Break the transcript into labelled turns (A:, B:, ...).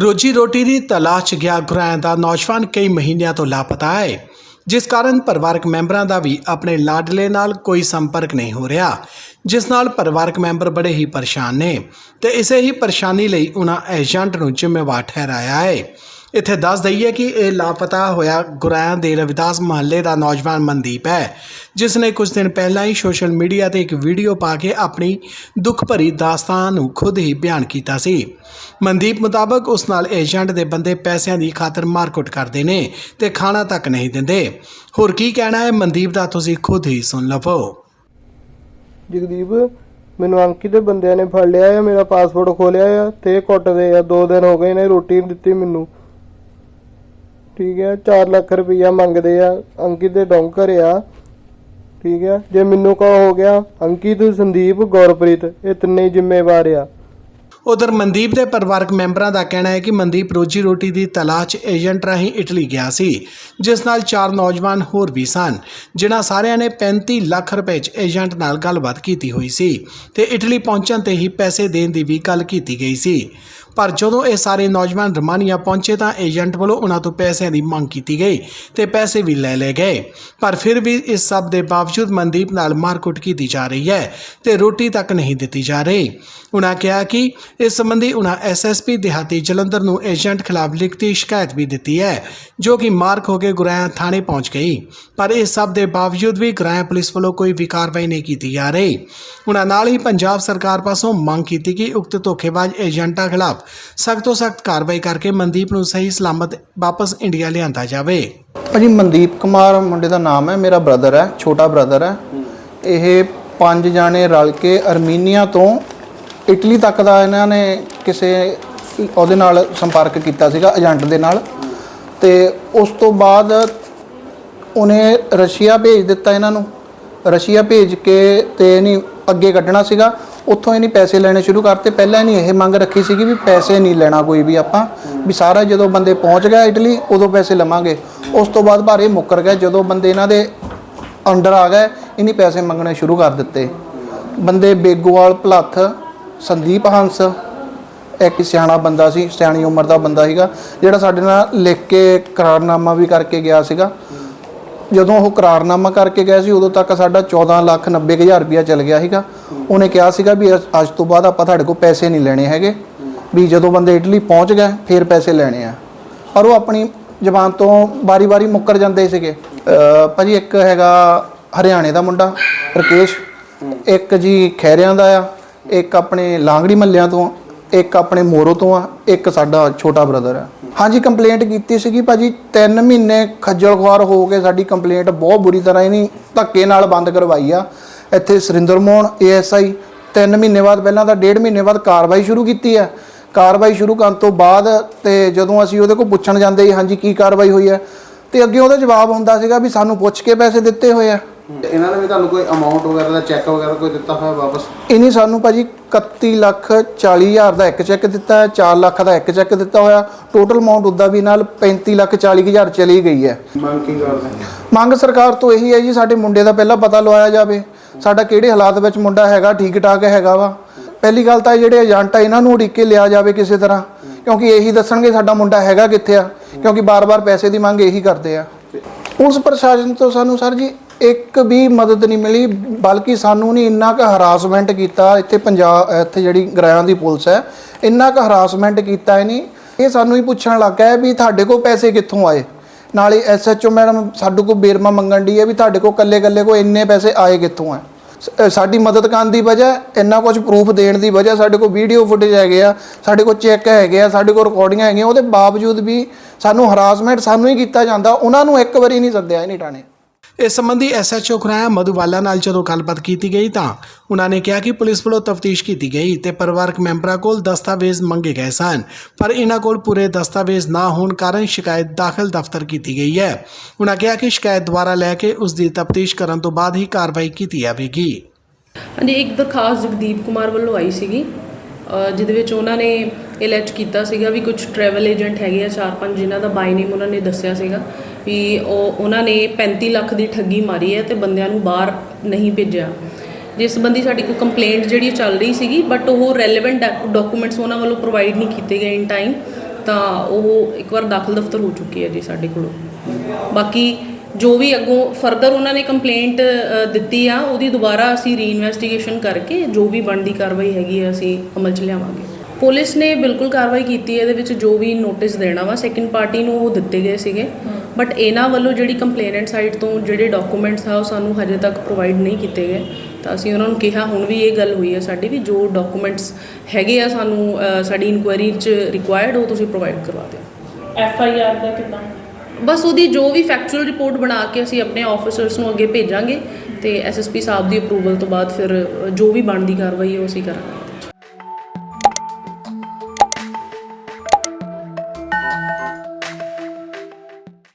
A: ਰੋਜੀ ਰੋਟੀ ਦੀ ਤਲਾਸ਼ 'ਚ ਗਿਆ ਗੁਰੈਂ ਦਾ ਨੌਜਵਾਨ ਕਈ ਮਹੀਨਿਆਂ ਤੋਂ ਲਾਪਤਾ ਹੈ, ਜਿਸ ਕਾਰਨ ਪਰਿਵਾਰਕ ਮੈਂਬਰਾਂ ਦਾ ਵੀ ਆਪਣੇ ਲਾਡਲੇ ਨਾਲ ਕੋਈ ਸੰਪਰਕ ਨਹੀਂ ਹੋ ਰਿਹਾ, ਜਿਸ ਨਾਲ ਪਰਿਵਾਰਕ ਮੈਂਬਰ ਬੜੇ ਹੀ ਪਰੇਸ਼ਾਨ ਨੇ ਤੇ ਇਸੇ ਹੀ ਪਰੇਸ਼ਾਨੀ ਲਈ ਉਹਨਾਂ ਏਜੰਟ ਨੂੰ ਜ਼ਿੰਮੇਵਾਰ ਠਹਿਰਾਇਆ ਹੈ। ਇੱਥੇ ਦੱਸ ਦਈਏ ਕਿ ਇਹ ਲਾਪਤਾ ਹੋਇਆ ਗੁਰੈਂ ਦੇ ਰਵਿਦਾਸ ਮਹੱਲੇ ਦਾ ਨੌਜਵਾਨ ਮਨਦੀਪ ਹੈ, ਜਿਸ ਨੇ ਕੁਝ ਦਿਨ ਪਹਿਲਾਂ ਹੀ ਸੋਸ਼ਲ ਮੀਡੀਆ ਤੇ ਇੱਕ ਵੀਡੀਓ ਪਾ ਕੇ ਆਪਣੀ ਦੁੱਖ ਭਰੀ ਦਾਸਤਾਨ ਨੂੰ ਖੁਦ ਹੀ ਬਿਆਨ ਕੀਤਾ ਸੀ। ਮਨਦੀਪ ਮੁਤਾਬਕ ਉਸ ਨਾਲ ਏਜੰਟ ਦੇ ਬੰਦੇ ਪੈਸਿਆਂ ਦੀ ਖਾਤਰ ਮਾਰਕੁੱਟ ਕਰਦੇ ਨੇ ਤੇ ਖਾਣਾ ਤੱਕ ਨਹੀਂ ਦਿੰਦੇ। ਹੋਰ ਕੀ ਕਹਿਣਾ ਹੈ? ਮਨਦੀਪ ਦਾ ਤੁਸੀਂ ਖੁਦ ਹੀ ਸੁਣ ਲਵੋ।
B: ਜਗਦੀਪ, ਮੈਨੂੰ ਅੰਕਿਤ ਦੇ ਬੰਦਿਆਂ ਨੇ ਫੜ ਲਿਆ ਆ, ਮੇਰਾ ਪਾਸਪੋਰਟ ਖੋਲਿਆ ਆ, ਤੇ ਇਹ ਕੁੱਟਦੇ ਆ। ਦੋ ਦਿਨ ਹੋ ਗਏ ਨੇ ਰੋਟੀ ਨਹੀਂ ਦਿੱਤੀ ਮੈਨੂੰ। ਠੀਕ ਹੈ 4 ਲੱਖ ਰੁਪਈਆ ਮੰਗਦੇ ਆ, ਅੰਕਿਤ ਦੇ ਡੌਂਕਰ ਆ। ਠੀਕ ਹੈ, ਜੇ ਮੈਨੂੰ ਕੋ ਹੋ ਗਿਆ, ਅੰਕਿਤ, ਸੰਦੀਪ, ਗੌਰਪ੍ਰੀਤ, ਇਹ ਤਿੰਨੇ ਹੀ ਜ਼ਿੰਮੇਵਾਰ ਆ।
A: ਉਧਰ ਮਨਦੀਪ ਦੇ ਪਰਿਵਾਰਕ ਮੈਂਬਰਾਂ ਦਾ ਕਹਿਣਾ ਹੈ ਕਿ ਮਨਦੀਪ ਰੋਜੀ ਰੋਟੀ ਦੀ ਤਲਾਸ਼ ਏਜੰਟ ਰਾਹੀਂ ਇਟਲੀ ਗਿਆ ਸੀ, ਜਿਸ ਨਾਲ ਚਾਰ ਨੌਜਵਾਨ ਹੋਰ ਵੀ ਸਨ, ਜਿਨ੍ਹਾਂ ਸਾਰਿਆਂ ਨੇ 35 ਲੱਖ ਰੁਪਏ 'ਚ ਏਜੰਟ ਨਾਲ ਗੱਲਬਾਤ ਕੀਤੀ ਹੋਈ ਸੀ ਤੇ ਇਟਲੀ ਪਹੁੰਚਣ ਤੇ ਹੀ ਪੈਸੇ ਦੇਣ ਦੀ ਵੀ ਗੱਲ ਕੀਤੀ ਗਈ ਸੀ। ਪਰ ਜਦੋਂ ਇਹ ਸਾਰੇ ਨੌਜਵਾਨ ਰਮਾਨੀਆ ਪਹੁੰਚੇ ਤਾਂ ਏਜੰਟ ਵੱਲੋਂ ਉਹਨਾਂ ਤੋਂ ਪੈਸਿਆਂ ਦੀ ਮੰਗ ਕੀਤੀ ਗਈ ਤੇ ਪੈਸੇ ਵੀ ਲੈ ਲਏ ਗਏ। ਪਰ ਫਿਰ ਵੀ ਇਸ ਸਭ ਦੇ ਬਾਵਜੂਦ ਮਨਦੀਪ ਨਾਲ ਮਾਰਕੁੱਟ ਕੀਤੀ ਜਾ ਰਹੀ ਹੈ ਤੇ ਰੋਟੀ ਤੱਕ ਨਹੀਂ ਦਿੱਤੀ ਜਾ ਰਹੀ। ਉਹਨਾਂ ਕਿਹਾ ਕਿ ਇਸ ਸੰਬੰਧੀ ਉਹਨਾਂ ਐਸਐਸਪੀ ਦਿਹਾਤੀ ਜਲੰਧਰ ਨੂੰ ਏਜੰਟ ਖਿਲਾਫ ਲਿਖਤੀ ਸ਼ਿਕਾਇਤ ਵੀ ਦਿੱਤੀ ਹੈ, ਜੋ ਕਿ ਮਾਰਕ ਹੋ ਕੇ ਗੁਰਾਇਆ ਥਾਣੇ ਪਹੁੰਚ ਗਈ। ਪਰ ਇਸ ਸਭ ਦੇ ਬਾਵਜੂਦ ਵੀ ਗੁਰਾਇਆ ਪੁਲਿਸ ਵੱਲੋਂ ਕੋਈ ਵੀ ਕਾਰਵਾਈ ਨਹੀਂ ਕੀਤੀ ਜਾ ਰਹੀ। ਉਹਨਾਂ ਨਾਲ ਹੀ ਪੰਜਾਬ ਸਰਕਾਰ ਪਾਸੋਂ ਮੰਗ ਕੀਤੀ ਕਿ ਉਕਤ ਧੋਖੇਬਾਜ਼ ਏਜੰਟਾਂ ਖਿਲਾਫ ਸਖਤ ਤੋਂ ਸਖਤ ਕਾਰਵਾਈ ਕਰਕੇ ਮਨਦੀਪ ਨੂੰ ਸਹੀ ਸਲਾਮਤ ਵਾਪਸ ਇੰਡੀਆ ਲਿਆਂਦਾ ਜਾਵੇ।
C: ਭਾਜੀ, ਮਨਦੀਪ ਕੁਮਾਰ ਮੁੰਡੇ ਦਾ ਨਾਮ ਹੈ, ਮੇਰਾ ਬ੍ਰਦਰ ਹੈ, ਛੋਟਾ ਬ੍ਰਦਰ ਹੈ। ਇਹ ਪੰਜ ਜਾਣੇ ਰਲ ਕੇ ਅਰਮੀਨੀਆ ਤੋਂ ਇਟਲੀ ਤੱਕ ਦਾ ਇਹਨਾਂ ਨੇ ਕਿਸੇ ਉਹਦੇ ਨਾਲ ਸੰਪਰਕ ਕੀਤਾ ਸੀਗਾ, ਏਜੰਟ ਦੇ ਨਾਲ। ਤੇ ਉਸ ਤੋਂ ਬਾਅਦ ਉਹਨੇ ਰਸ਼ੀਆ ਭੇਜ ਦਿੱਤਾ ਇਹਨਾਂ ਨੂੰ। ਰਸ਼ੀਆ ਭੇਜ ਕੇ ਤੇ ਨਹੀਂ, ਅੱਗੇ ਕੱਢਣਾ ਸੀਗਾ। ਉੱਥੋਂ ਇਹਨੇ ਪੈਸੇ ਲੈਣੇ ਸ਼ੁਰੂ ਕਰਤੇ। ਪਹਿਲਾਂ ਇਹਨੀ ਇਹ ਮੰਗ ਰੱਖੀ ਸੀਗੀ ਵੀ ਪੈਸੇ ਨਹੀਂ ਲੈਣਾ ਕੋਈ ਵੀ ਆਪਾਂ। ਵੀ ਸਾਰਾ ਜਦੋਂ ਬੰਦੇ ਪਹੁੰਚ ਗਿਆ ਇਟਲੀ, ਉਦੋਂ ਪੈਸੇ ਲਵਾਂਗੇ। ਉਸ ਤੋਂ ਬਾਅਦ ਬਾਰੇ ਮੁੱਕਰ ਗਏ ਜਦੋਂ ਬੰਦੇ ਇਹਨਾਂ ਦੇ ਅੰਡਰ ਆ ਗਏ ਇਹਨੇ ਪੈਸੇ ਮੰਗਣੇ ਸ਼ੁਰੂ ਕਰ ਦਿੱਤੇ। ਬੰਦੇ ਬੇਗੋਵਾਲ, ਭਲੱਥ, ਸੰਦੀਪ ਹੰਸ, ਇੱਕ ਸਿਆਣਾ ਬੰਦਾ ਸੀ, ਸਿਆਣੀ ਉਮਰ ਦਾ ਬੰਦਾ ਸੀਗਾ, ਜਿਹੜਾ ਸਾਡੇ ਨਾਲ ਲਿਖ ਕੇ ਕਰਾਰਨਾਮਾ ਵੀ ਕਰਕੇ ਗਿਆ ਸੀਗਾ। ਜਦੋਂ ਉਹ ਕਰਾਰਨਾਮਾ ਕਰਕੇ ਗਿਆ ਸੀ ਉਦੋਂ ਤੱਕ ਸਾਡਾ 14 ਲੱਖ 90 ਹਜ਼ਾਰ ਰੁਪਇਆ ਚੱਲ ਗਿਆ ਸੀਗਾ। ਉਹਨੇ ਕਿਹਾ ਸੀਗਾ ਵੀ ਅ- ਅੱਜ ਤੋਂ ਬਾਅਦ ਆਪਾਂ ਤੁਹਾਡੇ ਕੋਲ ਪੈਸੇ ਨਹੀਂ ਲੈਣੇ ਹੈਗੇ। ਵੀ ਜਦੋਂ ਬੰਦੇ ਇਟਲੀ ਪਹੁੰਚ ਗਏ ਫਿਰ ਪੈਸੇ ਲੈਣੇ ਆ। ਪਰ ਉਹ ਆਪਣੀ ਜ਼ਬਾਨ ਤੋਂ ਬਾਰੀ-ਬਾਰੀ ਮੁੱਕਰ ਜਾਂਦੇ ਸੀਗੇ। ਅ, ਭਾਜੀ ਇੱਕ ਹੈਗਾ ਹਰਿਆਣੇ ਦਾ ਮੁੰਡਾ ਰਕੇਸ਼। ਇੱਕ ਜੀ ਖੈਰਿਆਂ ਦਾ ਆ। ਇੱਕ ਆਪਣੇ ਲਾਂਗੜੀ ਮੱਲਿਆਂ ਤੋਂ। ਇੱਕ ਆਪਣੇ ਮੋਰੋ ਤੋਂ ਆ, ਇੱਕ ਸਾਡਾ ਛੋਟਾ ਬ੍ਰਦਰ ਆ। ਹਾਂਜੀ ਕੰਪਲੇਂਟ ਕੀਤੀ ਸੀਗੀ ਭਾਜੀ 3 ਮਹੀਨੇ ਖੱਜਲ ਖੁਆਰ ਹੋ ਕੇ ਸਾਡੀ ਕੰਪਲੇਂਟ ਬਹੁਤ ਬੁਰੀ ਤਰ੍ਹਾਂ ਇਹਨੀ ਧੱਕੇ ਨਾਲ ਬੰਦ ਕਰਵਾਈ ਆ। ਇੱਥੇ ਸੁਰਿੰਦਰ ਮੋਹਨ ਏਐਸਆਈ 3 ਮਹੀਨੇ ਬਾਅਦ, ਪਹਿਲਾਂ ਤਾਂ ਡੇਢ ਮਹੀਨੇ ਬਾਅਦ ਕਾਰਵਾਈ ਸ਼ੁਰੂ ਕੀਤੀ ਆ। ਕਾਰਵਾਈ ਸ਼ੁਰੂ ਕਰਨ ਤੋਂ ਬਾਅਦ ਤੇ ਜਦੋਂ ਅਸੀਂ ਉਹਦੇ ਕੋਲ ਪੁੱਛਣ ਜਾਂਦੇ ਸੀ, ਹਾਂਜੀ, ਕੀ ਕਾਰਵਾਈ ਹੋਈ ਹੈ ਤੇ ਅੱਗੇ ਉਹਦਾ ਜਵਾਬ ਹੁੰਦਾ ਸੀਗਾ ਵੀ ਸਾਨੂੰ ਪੁੱਛ ਕੇ ਪੈਸੇ ਦਿੱਤੇ ਹੋਏ ਆ।
D: ਇਹਨਾਂ ਨੇ ਵੀ ਤੁਹਾਨੂੰ ਕੋਈ ਅਮਾਉਂਟ ਵਗੈਰਾ ਦਾ ਚੈੱਕ ਵਗੈਰਾ ਕੋਈ ਦਿੱਤਾ ਹੋਇਆ ਵਾਪਸ?
C: ਇਹਨੇ ਸਾਨੂੰ ਭਾਜੀ 31 ਲੱਖ 40 ਹਜ਼ਾਰ ਦਾ ਇੱਕ ਚੈੱਕ ਦਿੱਤਾ ਹੈ 4 ਲੱਖ ਦਾ ਇੱਕ ਚੈੱਕ ਦਿੱਤਾ ਹੋਇਆ। ਟੋਟਲ ਅਮਾਉਂਟ ਉਹਦਾ ਵੀ ਨਾਲ 35 ਲੱਖ 40 ਹਜ਼ਾਰ ਚਲੀ ਗਈ ਹੈ।
D: ਮੰਗ ਕੀ ਕਰਦੇ
C: ਮੰਗ ਸਰਕਾਰ ਤੋਂ ਇਹੀ ਹੈ ਜੀ ਸਾਡੇ ਮੁੰਡੇ ਦਾ ਪਹਿਲਾਂ ਪਤਾ ਲਵਾਇਆ ਜਾਵੇ। ਸਾਡਾ ਕਿਹੜੇ ਹਾਲਾਤ ਵਿੱਚ ਮੁੰਡਾ ਹੈਗਾ ਠੀਕ ਠਾਕ ਹੈਗਾ ਵਾ। ਪਹਿਲੀ ਗੱਲ ਤਾਂ ਇਹ ਜਿਹੜੇ ਏਜੰਟ ਆ ਇਹਨਾਂ ਨੂੰ ਉਡੀਕ ਕੇ ਲਿਆ ਜਾਵੇ ਕਿਸੇ ਤਰ੍ਹਾਂ। ਕਿਉਂਕਿ ਇਹੀ ਦੱਸਣਗੇ ਸਾਡਾ ਮੁੰਡਾ ਹੈਗਾ ਕਿੱਥੇ ਆ। ਕਿਉਂਕਿ ਬਾਰ-ਬਾਰ ਪੈਸੇ ਦੀ ਮੰਗ ਇਹੀ ਕਰਦੇ ਆ। ਪੁਲਿਸ ਪ੍ਰਸ਼ਾਸਨ ਤੋਂ ਸਾਨੂੰ ਸਰ ਜੀ ਇੱਕ ਵੀ ਮਦਦ ਨਹੀਂ ਮਿਲੀ, ਬਲਕਿ ਸਾਨੂੰ ਨਹੀਂ ਇੰਨਾ ਕੁ ਹਰਾਸਮੈਂਟ ਕੀਤਾ। ਇੱਥੇ ਪੰਜਾਬ, ਇੱਥੇ ਜਿਹੜੀ ਗ੍ਰਾਹਾਂ ਦੀ ਪੁਲਿਸ ਹੈ, ਇੰਨਾ ਕੁ ਹਰਾਸਮੈਂਟ ਕੀਤਾ ਇਹਨੇ ਇਹ ਸਾਨੂੰ ਹੀ ਪੁੱਛਣ ਲੱਗ ਗਿਆ ਵੀ ਤੁਹਾਡੇ ਕੋਲ ਪੈਸੇ ਕਿੱਥੋਂ ਆਏ? ਨਾਲੇ ਐਸਐਚਓ ਮੈਡਮ ਸਾਡੇ ਕੋਲ ਬੇਰਮਾ ਮੰਗਣ ਦੀ ਹੈ ਵੀ ਤੁਹਾਡੇ ਕੋਲ ਕੱਲੇ ਕੱਲੇ ਕੋ ਇੰਨੇ ਪੈਸੇ ਆਏ ਕਿੱਥੋਂ ਆ ਸ- ਸਾਡੀ ਮਦਦ ਕਰਨ ਦੀ ਵਜ੍ਹਾ, ਇੰਨਾ ਕੁਝ ਪ੍ਰੂਫ ਦੇਣ ਦੀ ਵਜ੍ਹਾ, ਸਾਡੇ ਕੋਲ ਵੀਡੀਓ ਫੁਟੇਜ ਹੈਗੇ ਆ, ਸਾਡੇ ਕੋਲ ਚੈੱਕ ਹੈਗੇ ਆ, ਸਾਡੇ ਕੋਲ ਰਿਕਾਰਡਿੰਗਾਂ ਹੈਗੀਆਂ, ਉਹਦੇ ਬਾਵਜੂਦ ਵੀ ਸਾਨੂੰ ਹਰਾਸਮੈਂਟ ਸਾਨੂੰ ਹੀ ਕੀਤਾ ਜਾਂਦਾ, ਉਹਨਾਂ ਨੂੰ ਇੱਕ ਵਾਰੀ ਨਹੀਂ ਸੱਦਿਆ, ਇਹ ਨਹੀਂ ਟਾਣੇ
A: ਇਸ ਸੰਬੰਧੀ ਐਸਐਚਓ ਖੁਰਾਇਆ ਮਧੂਵਾਲਾ ਨਾਲ ਜਦੋਂ ਗੱਲਬਾਤ ਕੀਤੀ ਗਈ ਤਾਂ ਉਹਨਾਂ ਨੇ ਕਿਹਾ ਕਿ ਪੁਲਿਸ ਵੱਲੋਂ ਤਫਤੀਸ਼ ਕੀਤੀ ਗਈ ਤੇ ਪਰਿਵਾਰਕ ਮੈਂਬਰਾਂ ਕੋਲ ਦਸਤਾਵੇਜ਼ ਮੰਗੇ ਗਏ ਸਨ, ਪਰ ਇਹਨਾਂ ਕੋਲ ਪੂਰੇ ਦਸਤਾਵੇਜ਼ ਨਾ ਹੋਣ ਕਾਰਨ ਸ਼ਿਕਾਇਤ ਦਾਖਲ ਦਫ਼ਤਰ ਕੀਤੀ ਗਈ ਹੈ। ਉਹਨਾਂ ਕਿਹਾ ਕਿ ਸ਼ਿਕਾਇਤ ਦੁਆਰਾ ਲੈ ਕੇ ਉਸ ਦੀ ਤਫਤੀਸ਼ ਕਰਨ ਤੋਂ ਬਾਅਦ ਹੀ ਕਾਰਵਾਈ ਕੀਤੀ ਜਾਵੇਗੀ।
E: ਹਾਂਜੀ, ਇੱਕ ਦਰਖਾਸਤ ਜਗਦੀਪ ਕੁਮਾਰ ਵੱਲੋਂ ਆਈ ਸੀਗੀ। ਜਿਹਦੇ ਵਿੱਚ ਉਹਨਾਂ ਨੇ ਇਲੈਕਟ ਕੀਤਾ ਸੀਗਾ ਵੀ ਕੁਝ ਟਰੈਵਲ ਏਜੰਟ ਹੈਗੇ ਆ, ਚਾਰ ਪੰਜ ਜਿਨ੍ਹਾਂ ਦਾ ਬਾਈ ਨੇਮ ਉਹਨਾਂ ਨੇ ਦੱਸਿਆ ਸੀਗਾ। ਵੀ ਉਹ, ਉਹਨਾਂ ਨੇ 35 ਲੱਖ ਦੀ ਠੱਗੀ ਮਾਰੀ ਹੈ ਤੇ ਬੰਦਿਆਂ ਨੂੰ ਬਾਹਰ ਨਹੀਂ ਭੇਜਿਆ। ਜਿਸ ਸੰਬੰਧੀ ਸਾਡੀ ਕੋਈ ਕੰਪਲੇਂਟ ਜਿਹੜੀ ਚੱਲ ਰਹੀ ਸੀਗੀ ਬਟ ਉਹ ਰੈਲੇਵੈਂਟ ਡਾਕੂਮੈਂਟਸ ਉਹਨਾਂ ਵੱਲੋਂ ਪ੍ਰੋਵਾਈਡ ਨਹੀਂ ਕੀਤੇ ਗਏ ਇਨ ਟਾਈਮ ਤਾਂ ਉਹ ਇੱਕ ਵਾਰ ਦਾਖਲ ਦਫ਼ਤਰ ਹੋ ਚੁੱਕੀ ਹੈ ਜੀ ਸਾਡੇ ਕੋਲੋਂ। ਬਾਕੀ ਜੋ ਵੀ ਅੱਗੋਂ ਫਰਦਰ ਉਹਨਾਂ ਨੇ ਕੰਪਲੇਂਟ ਦਿੱਤੀ ਆ, ਉਹਦੀ ਦੁਬਾਰਾ ਅਸੀਂ ਰੀਇਨਵੈਸਟੀਗੇਸ਼ਨ ਕਰਕੇ ਜੋ ਵੀ ਬਣਦੀ ਕਾਰਵਾਈ ਹੈਗੀ ਆ, ਅਸੀਂ ਅਮਲ 'ਚ ਲਿਆਵਾਂਗੇ। ਪੁਲਿਸ ਨੇ ਬਿਲਕੁਲ ਕਾਰਵਾਈ ਕੀਤੀ ਹੈ, ਇਹਦੇ ਵਿੱਚ ਜੋ ਵੀ ਨੋਟਿਸ ਦੇਣਾ ਵਾ ਸੈਕਿੰਡ ਪਾਰਟੀ ਨੂੰ ਉਹ ਦਿੱਤੇ ਗਏ ਸੀਗੇ। ਬਟ ਇਹਨਾਂ ਵੱਲੋਂ ਜਿਹੜੀ ਕੰਪਲੇਨੈਂਟ ਸਾਈਡ ਤੋਂ ਜਿਹੜੇ ਡਾਕੂਮੈਂਟਸ ਆ ਉਹ ਸਾਨੂੰ ਹਜੇ ਤੱਕ ਪ੍ਰੋਵਾਈਡ ਨਹੀਂ ਕੀਤੇ ਗਏ। ਤਾਂ ਅਸੀਂ ਉਹਨਾਂ ਨੂੰ ਕਿਹਾ ਹੁਣ ਵੀ ਇਹ ਗੱਲ ਹੋਈ ਹੈ ਸਾਡੀ ਵੀ ਜੋ ਡਾਕੂਮੈਂਟਸ ਹੈਗੇ ਆ ਸਾਨੂੰ ਸਾਡੀ ਇਨਕੁਆਇਰੀ 'ਚ ਰਿਕੁਆਇਰਡ ਉਹ ਤੁਸੀਂ ਪ੍ਰੋਵਾਈਡ ਕਰਵਾ ਦਿਓ।
F: ਐਫ ਆਈ ਆਰ ਦਾ ਕਿੰਨਾ?
E: ਬਸ ਉਹਦੀ ਜੋ ਵੀ ਫੈਕਚੁਅਲ ਰਿਪੋਰਟ ਬਣਾ ਕੇ ਅਸੀਂ ਆਪਣੇ ਆਫੀਸਰਸ ਨੂੰ ਅੱਗੇ ਭੇਜਾਂਗੇ ਤੇ ਐਸਐਸਪੀ ਸਾਹਿਬ ਦੀ ਅਪਰੂਵਲ ਤੋਂ ਬਾਅਦ ਫਿਰ ਜੋ ਵੀ ਬਣਦੀ ਕਾਰਵਾਈ ਹੈ ਉਹ ਅਸੀਂ ਕਰਾਂਗੇ।